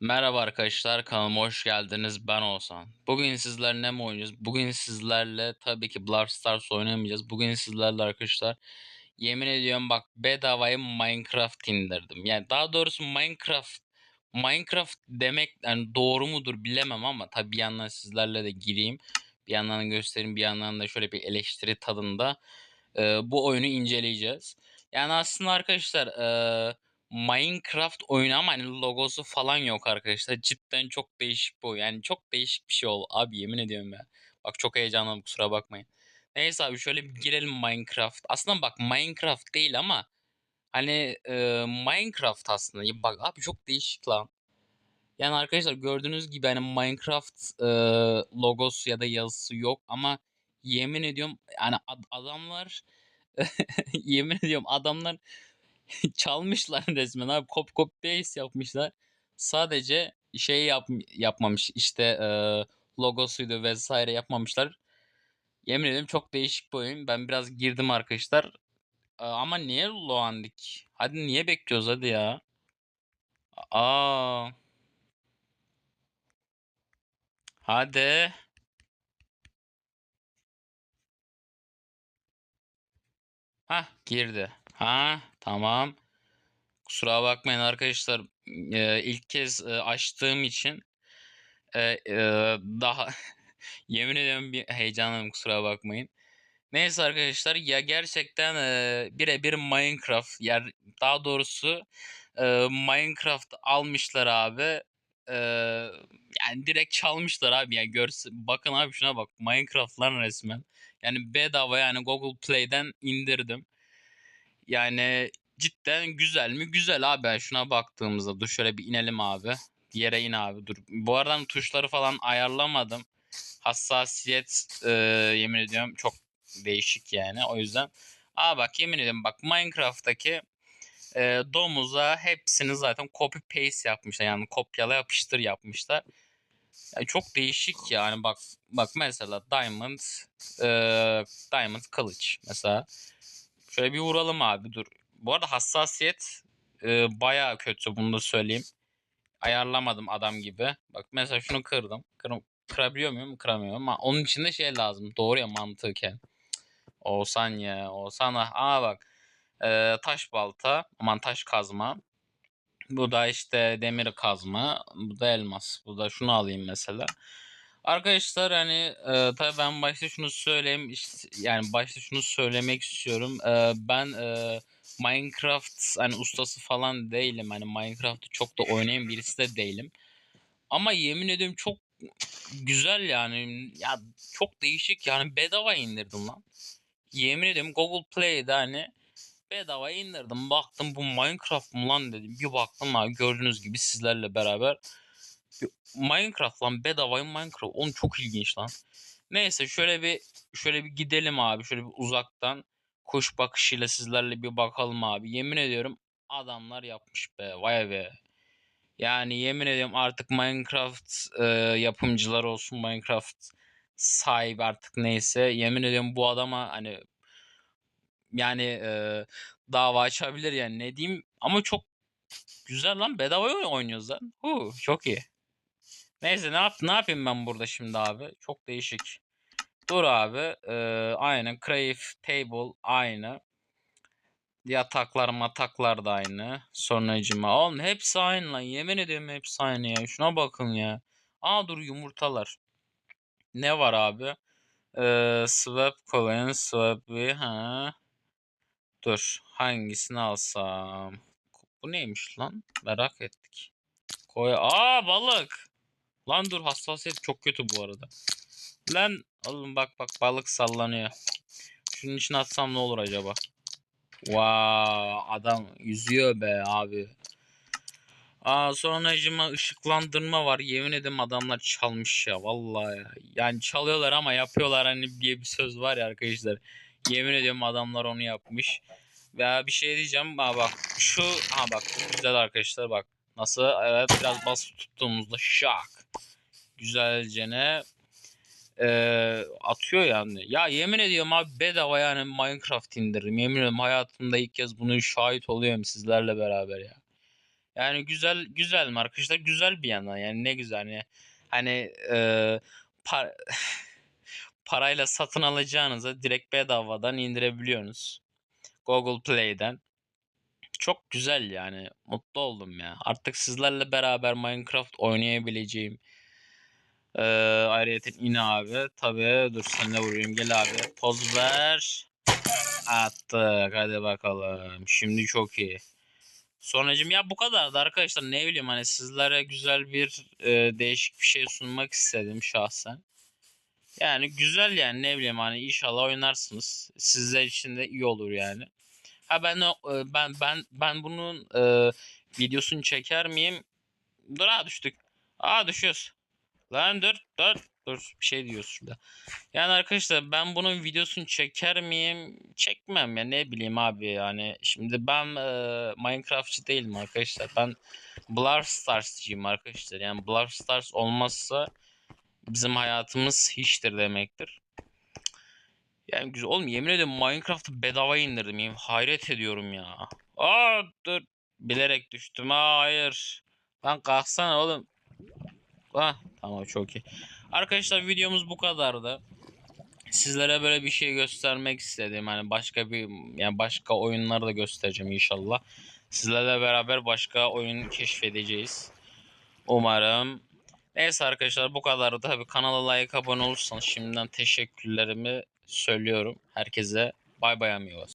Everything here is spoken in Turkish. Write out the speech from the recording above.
Merhaba arkadaşlar, kanalıma hoş geldiniz. Ben Oğuzhan. Bugün sizlerle ne mi oynuyoruz? Bugün sizlerle tabii ki Brawl Stars oynamayacağız. Bugün sizlerle arkadaşlar yemin ediyorum bak bedavaya Minecraft indirdim. Yani daha doğrusu Minecraft Minecraft demek yani doğru mudur bilemem ama tabii bir yandan sizlerle de gireyim. Bir yandan göstereyim, bir yandan da şöyle bir eleştiri tadında e, bu oyunu inceleyeceğiz. Yani aslında arkadaşlar e, Minecraft oyunu ama hani logosu falan yok arkadaşlar. Cidden çok değişik bu. Yani çok değişik bir şey oldu. Abi yemin ediyorum ya. Bak çok heyecanlandım kusura bakmayın. Neyse abi şöyle bir girelim Minecraft. Aslında bak Minecraft değil ama hani e, Minecraft aslında. Ya Bak abi çok değişik lan. Yani arkadaşlar gördüğünüz gibi hani Minecraft e, logosu ya da yazısı yok ama yemin ediyorum yani ad- adamlar yemin ediyorum adamlar çalmışlar resmen abi. Copy copy paste yapmışlar. Sadece şey yap, yapmamış işte e, logosuydu vesaire yapmamışlar. Yemin ederim çok değişik bir oyun. Ben biraz girdim arkadaşlar. E, ama niye Loandik? Hadi niye bekliyoruz hadi ya. Aa. Hadi. Ha girdi. Ha tamam. Kusura bakmayın arkadaşlar. Ee, ilk kez e, açtığım için e, e, daha yemin ediyorum bir heyecanlıyım kusura bakmayın. Neyse arkadaşlar ya gerçekten e, birebir Minecraft yer daha doğrusu e, Minecraft almışlar abi. E, yani direkt çalmışlar abi yani görse bakın abi şuna bak Minecraft lan resmen. Yani bedava yani Google Play'den indirdim. Yani cidden güzel mi? Güzel abi. Ben şuna baktığımızda dur şöyle bir inelim abi. Yere in abi dur. Bu aradan tuşları falan ayarlamadım. Hassasiyet e, yemin ediyorum çok değişik yani. O yüzden Aa bak yemin ediyorum bak Minecraft'taki e, domuza hepsini zaten copy paste yapmışlar. Yani kopyala yapıştır yapmışlar. Yani çok değişik yani bak bak mesela Diamond e, Diamond kılıç mesela. Şöyle bir vuralım abi dur. Bu arada hassasiyet e, bayağı kötü bunu da söyleyeyim. Ayarlamadım adam gibi. Bak mesela şunu kırdım. Kır, kırabiliyor muyum? Kıramıyorum ama onun için de şey lazım. Doğru ya mantıken. Olsan ya. Olsan. Aa bak. E, taş balta. Aman taş kazma. Bu da işte demir kazma. Bu da elmas. Bu da şunu alayım mesela. Arkadaşlar hani e, tabii ben başta şunu söyleyeyim işte, yani başta şunu söylemek istiyorum. E, ben e, Minecraft hani ustası falan değilim. Hani Minecraft'ı çok da oynayan birisi de değilim. Ama yemin ediyorum çok güzel yani. Ya çok değişik yani bedava indirdim lan. Yemin ediyorum Google Play'de hani bedava indirdim. Baktım bu Minecraft mı lan dedim. Bir baktım abi gördüğünüz gibi sizlerle beraber Minecraft lan bedava Minecraft. Oğlum çok ilginç lan. Neyse şöyle bir şöyle bir gidelim abi. Şöyle bir uzaktan kuş bakışıyla sizlerle bir bakalım abi. Yemin ediyorum adamlar yapmış be. Vay be. Yani yemin ediyorum artık Minecraft e, yapımcılar olsun Minecraft sahibi artık neyse. Yemin ediyorum bu adama hani yani e, dava açabilir yani ne diyeyim ama çok güzel lan bedava oynuyoruz lan. Hu, çok iyi. Neyse ne yap ne yapayım ben burada şimdi abi? Çok değişik. Dur abi. Ee, aynı. Crave table aynı. Yataklar mataklar da aynı. Sonracıma. Oğlum hepsi aynı lan. Yemin ediyorum hepsi aynı ya. Şuna bakın ya. Aa dur yumurtalar. Ne var abi? Ee, swap coin swap ha. Dur. Hangisini alsam? Bu neymiş lan? Merak ettik. Koy. Aa balık. Lan dur hassasiyet çok kötü bu arada. Lan oğlum bak bak balık sallanıyor. Şunun içine atsam ne olur acaba? Wow, adam yüzüyor be abi. Aa sonracıma ışıklandırma var. Yemin ederim adamlar çalmış ya vallahi ya. Yani çalıyorlar ama yapıyorlar hani diye bir söz var ya arkadaşlar. Yemin ediyorum adamlar onu yapmış. Veya bir şey diyeceğim. Aa bak şu ha bak güzel arkadaşlar bak. Nasıl? Evet biraz basıp tuttuğumuzda şak. Güzelce ne e, atıyor yani. Ya yemin ediyorum abi bedava yani Minecraft indirdim. Yemin ediyorum hayatımda ilk kez bunu şahit oluyorum sizlerle beraber ya. Yani güzel güzel mi arkadaşlar? Güzel bir yana. Yani ne güzel hani hani e, par- parayla satın alacağınıza direkt bedavadan indirebiliyorsunuz. Google Play'den. Çok güzel yani. Mutlu oldum ya. Artık sizlerle beraber Minecraft oynayabileceğim. Ee, ayrıyeten yine abi. Tabii dur sen de vurayım. Gel abi. Poz ver. Attık. Hadi bakalım. Şimdi çok iyi. Sonracım ya bu kadardı arkadaşlar. Ne bileyim hani sizlere güzel bir e, değişik bir şey sunmak istedim şahsen. Yani güzel yani ne bileyim hani inşallah oynarsınız. Sizler için de iyi olur yani. Ha ben e, ben ben ben bunun e, videosunu çeker miyim? Dur ha düştük. Aa düşüyoruz. Lan dur dur dur bir şey diyorsun şurada. Yani arkadaşlar ben bunun videosunu çeker miyim? Çekmem ya ne bileyim abi yani. Şimdi ben e, Minecraftçı değilim arkadaşlar. Ben Brawl Stars'cıyım arkadaşlar. Yani Brawl Stars olmazsa bizim hayatımız hiçtir demektir. Yani güzel. Oğlum yemin ediyorum Minecraft'ı bedava indirdim. Yemin, hayret ediyorum ya. Aa dur. Bilerek düştüm. Aa, hayır. Lan kalksana oğlum. Ah tamam çok iyi. Arkadaşlar videomuz bu kadardı. Sizlere böyle bir şey göstermek istedim. Hani başka bir yani başka oyunları da göstereceğim inşallah. Sizlerle beraber başka oyun keşfedeceğiz. Umarım. Neyse arkadaşlar bu kadardı. Tabii kanala like abone olursanız şimdiden teşekkürlerimi söylüyorum. Herkese bay bay amigos.